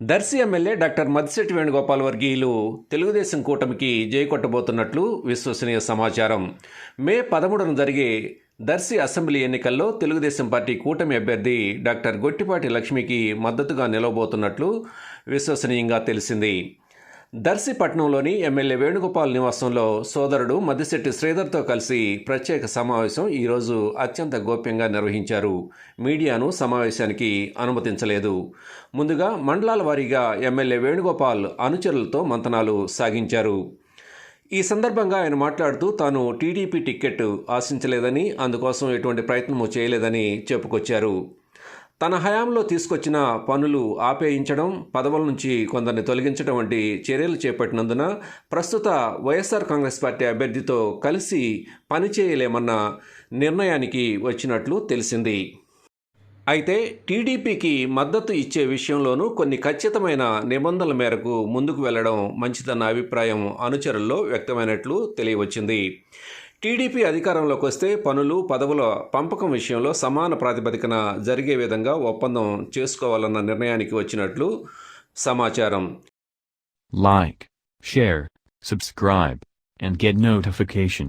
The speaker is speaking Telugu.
Darsi MLA doctor Maddisetti Venugopal వర్గీయులు తెలుగుదేశం కూటమికి జై కొట్టబోతున్నట్లు విశ్వసనీయ సమాచారం. మే పదమూడున జరిగే దర్శి అసెంబ్లీ ఎన్నికల్లో తెలుగుదేశం పార్టీ కూటమి అభ్యర్థి డాక్టర్ గొట్టిపాటి లక్ష్మికి మద్దతుగా నిలవబోతున్నట్లు విశ్వసనీయంగా తెలిసింది. దర్శిపట్నంలోని ఎమ్మెల్యే వేణుగోపాల్ నివాసంలో సోదరుడు మద్దిశెట్టి శ్రీధర్తో కలిసి ప్రత్యేక సమావేశం ఈరోజు అత్యంత గోప్యంగా నిర్వహించారు. మీడియాను సమావేశానికి అనుమతించలేదు. ముందుగా మండలాల వారీగా ఎమ్మెల్యే వేణుగోపాల్ అనుచరులతో మంతనాలు సాగించారు. ఈ సందర్భంగా ఆయన మాట్లాడుతూ తాను టీడీపీ టిక్కెట్ ఆశించలేదని అందుకోసం ఎటువంటి ప్రయత్నము చేయలేదని చెప్పుకొచ్చారు. తన హయాంలో తీసుకొచ్చిన పనులు ఆపేయించడం పదవుల నుంచి కొందరిని తొలగించడం వంటి చర్యలు చేపట్టినందున ప్రస్తుత వైఎస్ఆర్ కాంగ్రెస్ పార్టీ అభ్యర్థితో కలిసి పనిచేయలేమన్న నిర్ణయానికి వచ్చినట్లు తెలిసింది. అయితే టీడీపీకి మద్దతు ఇచ్చే విషయంలోనూ కొన్ని ఖచ్చితమైన నిబంధనల మేరకు ముందుకు వెళ్ళడం మంచిదన్న అభిప్రాయం అనుచరుల్లో వ్యక్తమైనట్లు తెలియవచ్చింది. టీడీపీ అధికారంలోకి వస్తే పనులు పదవుల పంపకం విషయంలో సమాన ప్రాతిపదికన జరిగే విధంగా ఒప్పందం చేసుకోవాలన్న నిర్ణయానికి వచ్చినట్లు సమాచారం. Like share subscribe and get notification